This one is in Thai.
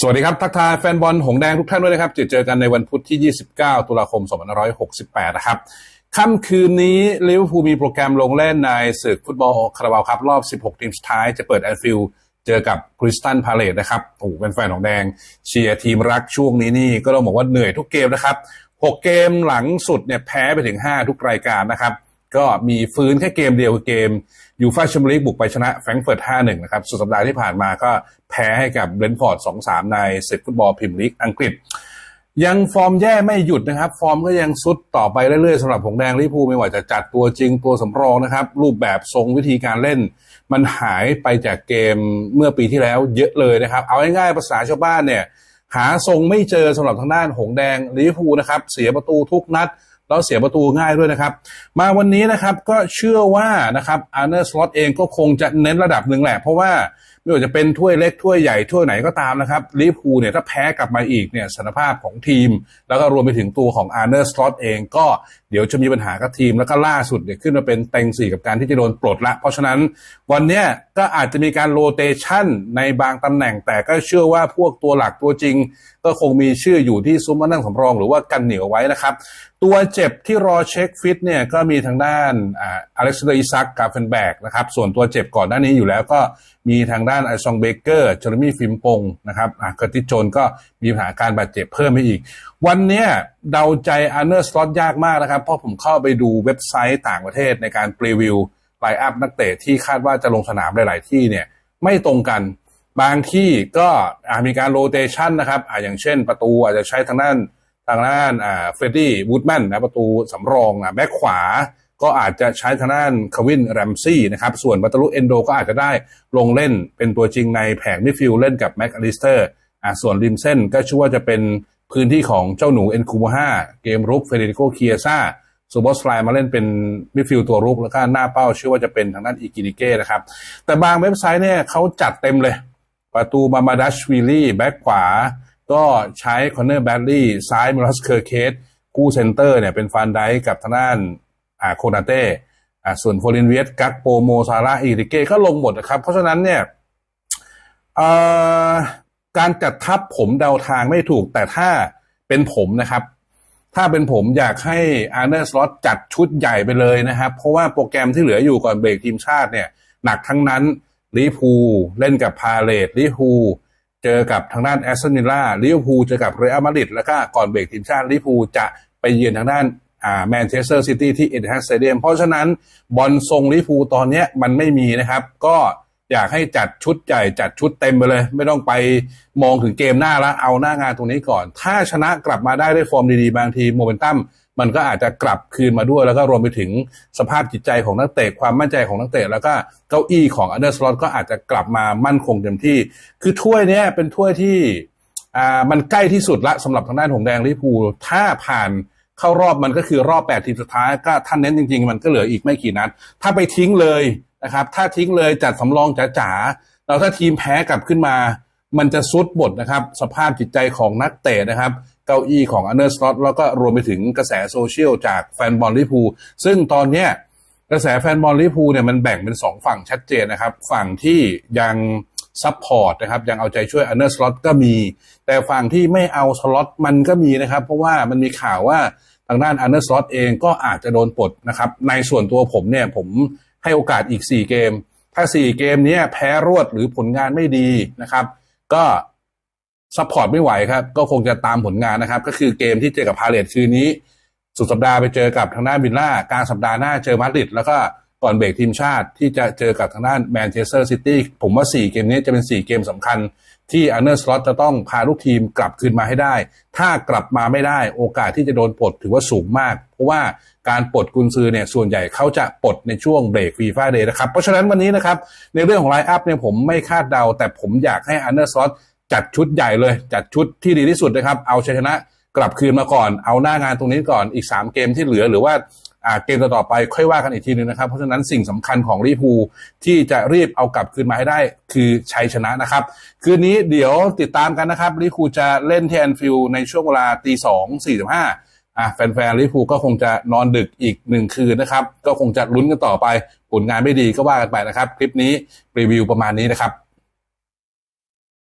สวัสดีครับ ทักทายแฟนบอลหงแดงทุกท่านด้วยนะครับ เจอกันในวันพุธที่ 29 ตุลาคม 2568 นะครับ ค่ำคืนนี้ลิเวอร์พูลมีโปรแกรมลงเล่นในศึกฟุตบอลคาราบาวครับ รอบ 16 ทีมสุดท้ายจะเปิดแอนฟิลด์เจอกับคริสตันพาเลตนะครับโอ้เป็นแฟนของแดงเชียร์ทีมรักช่วงนี้นี่ก็ต้องบอกว่าเหนื่อยทุกเกมนะครับ 6 เกมหลังสุดเนี่ยแพ้ไปถึง 5 ทุกรายการนะครับ ก็มีฟื้นแค่เกมเดียวคือเกมยูฟาแชมเปี้ยนลีกบุกไปชนะแฟรงก์เฟิร์ต 5-1 นะครับ สุดสัปดาห์ที่ผ่านมาก็แพ้ให้กับเบรนท์ฟอร์ด 2-3 ในศึกฟุตบอลพรีเมียร์ลีกอังกฤษ ยังฟอร์มแย่ไม่หยุดนะครับ ฟอร์มก็ยังซุดต่อไปเรื่อยๆสำหรับผงแดงลิพูไม่ว่าจะจัดตัวจริงตัวสำรองนะครับ รูปแบบทรงวิธีการเล่น มันหายไปจากเกมเมื่อปีที่แล้วเยอะเลยนะครับ เอาง่ายๆภาษาชาวบ้านเนี่ยหาทรงไม่เจอสำหรับทางด้านหงแดงลิพูนะครับเสียประตูทุกนัด แล้วเสียประตูง่ายด้วยนะครับ มาวันนี้นะครับก็เชื่อว่านะครับอาร์เนอร์สล็อตเองก็คงจะเน้นระดับหนึ่งแหละ เพราะว่าไม่ว่าจะเป็นถ้วยเล็กถ้วยใหญ่ถ้วยไหนก็ตามนะครับลิเวอร์พูลเนี่ยถ้าแพ้กลับมาอีกเนี่ยสถานภาพของทีม แล้วก็รวมไปถึงตัวของอาร์เนอร์สล็อตเองก็เดี๋ยวจะมีปัญหากับทีม แล้วก็ล่าสุดเนี่ยขึ้นมาเป็นเต็งสี่กับการที่จะโดนปลดละ เพราะฉะนั้นวันเนี้ย ก็อาจจะมีการโรเตชันในบางตำแหน่ง แต่ก็เชื่อว่าพวกตัวหลักตัวจริง ก็คงมีชื่ออยู่ที่ซุ้มมานั่งสำรองหรือว่ากันเหนียวไว้นะครับ ตัวเจ็บที่รอเช็คฟิตเนี่ยก็มีทางด้านอเล็กซานเดอร์อิซักกาเฟนแบกนะครับส่วนตัวเจ็บก่อนหน้านี้อยู่แล้วก็มีทางด้านไอซองเบเกอร์เจอร์มี่ฟิมปงนะครับอะเกอร์ติโจนก็มีปัญหาการบาดเจ็บเพิ่มไปอีก วันนี้เดาใจอาร์เนอร์สล็อตยากมากนะครับเพราะผมเข้าไปดูเว็บไซต์ต่างประเทศในการพรีวิว ไลอัพนักเตะที่คาดว่าจะลงสนามหลาย ๆ ที่เนี่ยไม่ตรงกัน บางที่ก็อาจมีการโรเตชันนะครับอ่าอย่างเช่นประตูอาจจะใช้ทางด้านทางด้านอ่าเฟรดดี้วูดแมนนะประตูสำรองอะแบ็คขวาก็อาจจะใช้ทางด้านควินแรมซี่นะครับ ส่วนบัตลุเอนโดก็อาจจะได้ลงเล่นเป็นตัวจริงในแผงมิดฟิลด์เล่นกับแม็กอลิสเตอร์อ่าส่วนริมเส้นก็ชื่อว่าจะเป็นพื้นที่ของเจ้าหนูเอ็นคูโมฮาเกมรุกเฟเดริโกเคียซ่า ซูบอสไลมาเล่นเป็นมิดฟิลด์ตัวรุกแล้วก็หน้าเป้าเชื่อว่าจะเป็นทางด้านอีกินิเก้นะครับ แต่บางเว็บไซต์เนี่ยเขาจัดเต็มเลย ประตูมามาดัชวิลลี่แบ็คขวา ก็ใช้คอนเนอร์แบดลี่ซ้ายมิลอสเคอร์เคสกู้เซนเตอร์เนี่ยเป็นฟานไดกับทางด้านอ่าโคนาเต้อ่าส่วนโฟลินเวียสกักโปโมซาร่าอีริเก้ก็ลงหมดนะครับ เพราะฉะนั้นเนี่ยการจัดทัพผมเดาทางไม่ถูกแต่ถ้าเป็นผมนะครับ ถ้าเป็นผมอยากให้อาร์เนอร์สล็อตจัดชุดใหญ่ไปเลยนะครับ เพราะว่าโปรแกรมที่เหลืออยู่ก่อนเบรกทีมชาติเนี่ย หนักทั้งนั้นลิเวอร์พูเล่นกับพาเลตลิเวอร์พูเจอกับทางด้านแอสตันวิลล่าลิเวอร์พูเจอกับเรอัลมาดริดแล้วก็ก่อนเบรกทีมชาติลิเวอร์พูจะไปเยือนทางด้านแมนเชสเตอร์ซิตี้ที่เอ็ดฮัสเตเดียมเพราะฉะนั้นบอลทรงลิเวอร์พูตอนนี้มันไม่มีนะครับ ก็ อยากให้จัดชุดใหญ่จัดชุดเต็มไปเลย ไม่ต้องไปมองถึงเกมหน้าแล้วเอาหน้างานตรงนี้ก่อน ถ้าชนะกลับมาได้ด้วยฟอร์มดีๆ บางทีโมเมนตัมมันก็อาจจะกลับคืนมาด้วย แล้วก็รวมไปถึงสภาพจิตใจของนักเตะความมั่นใจของนักเตะแล้วก็เก้าอี้ของอันเดอร์สล็อตก็อาจจะกลับมามั่นคงเต็มที่ คือถ้วยเนี้ยเป็นถ้วยที่อ่ามันใกล้ที่สุดละสำหรับทางด้านหงแดงลิพูถ้าผ่านเข้ารอบมันก็คือรอบ8ทีมสุดท้ายก็ท่านเน้นจริง ๆ มันก็เหลืออีกไม่กี่นัด ถ้าไปทิ้งเลย นะครับ ถ้าทิ้งเลยจัดสำรองจ๋าๆแล้วถ้าทีมแพ้กลับขึ้นมา มันจะซุดบทนะครับ สภาพจิตใจของนักเตะนะครับ เก้าอี้ของอันเดอร์สล็อตแล้วก็รวมไปถึงกระแสโซเชียลจากแฟนบอลลิพูซึ่งตอนเนี้ยกระแสแฟนบอลลิพูเนี่ยมันแบ่งเป็นสองฝั่งชัดเจนนะครับ ฝั่งที่ยังซัพพอร์ตนะครับยังเอาใจช่วยอันเดอร์สล็อตก็มี แต่ฝั่งที่ไม่เอาสล็อตมันก็มีนะครับ เพราะว่ามันมีข่าวว่าทางด้านอันเดอร์สล็อตเองก็อาจจะโดนปลดนะครับ ในส่วนตัวผมเนี่ยผม ให้โอกาสอีก 4 เกม ถ้า 4 เกมนี้แพ้รวดหรือผลงานไม่ดีนะครับ ก็ซัพพอร์ตไม่ไหวครับ ก็คงจะตามผลงานนะครับ ก็คือเกมที่เจอกับพาเลตคืนนี้ สุดสัปดาห์ไปเจอกับทางด้านวิลล่ากลางสัปดาห์หน้าเจอมาดริดแล้วก็ก่อนเบรกทีมชาติที่จะเจอกับทางด้านแมนเชสเตอร์ซิตี้ผมว่า 4 เกมนี้จะเป็น 4 เกมสำคัญ ที่อันเนอร์สล็อตจะต้องพาลูกทีมกลับคืนมาให้ได้ ถ้ากลับมาไม่ได้โอกาสที่จะโดนปลดถือว่าสูงมาก เพราะว่า การปลดกุนซือเนี่ยส่วนใหญ่เขาจะปลดในช่วงเบรกฟีฟ่าเดย์นะครับ เพราะฉะนั้นวันนี้นะครับในเรื่องของไลน์อัพเนี่ยผมไม่คาดเดา แต่ผมอยากให้อันเนอร์สล็อตจัดชุดใหญ่เลย จัดชุดที่ดีที่สุดนะครับ เอาชัยชนะกลับคืนมาก่อน เอาหน้างานตรงนี้ก่อนอีก 3 เกมที่เหลือหรือว่าเกมต่อๆไปค่อยว่ากันอีกทีนึงนะครับ เพราะฉะนั้นสิ่งสำคัญของลิเวอร์พูที่จะรีบเอากลับคืนมาให้ได้ คือชัยชนะนะครับ คืนนี้เดี๋ยวติดตามกันนะครับลิเวอร์พูจะเล่นที่แอนฟิลในช่วงเวลาตีสองสี่สิบห้า อะแฟนๆลิฟูก็คงจะนอนดึกอีกหนึ่งคืนนะครับ ก็คงจะลุ้นกันต่อไป ผลงานไม่ดีก็ว่ากันไปนะครับ คลิปนี้รีวิวประมาณนี้นะครับ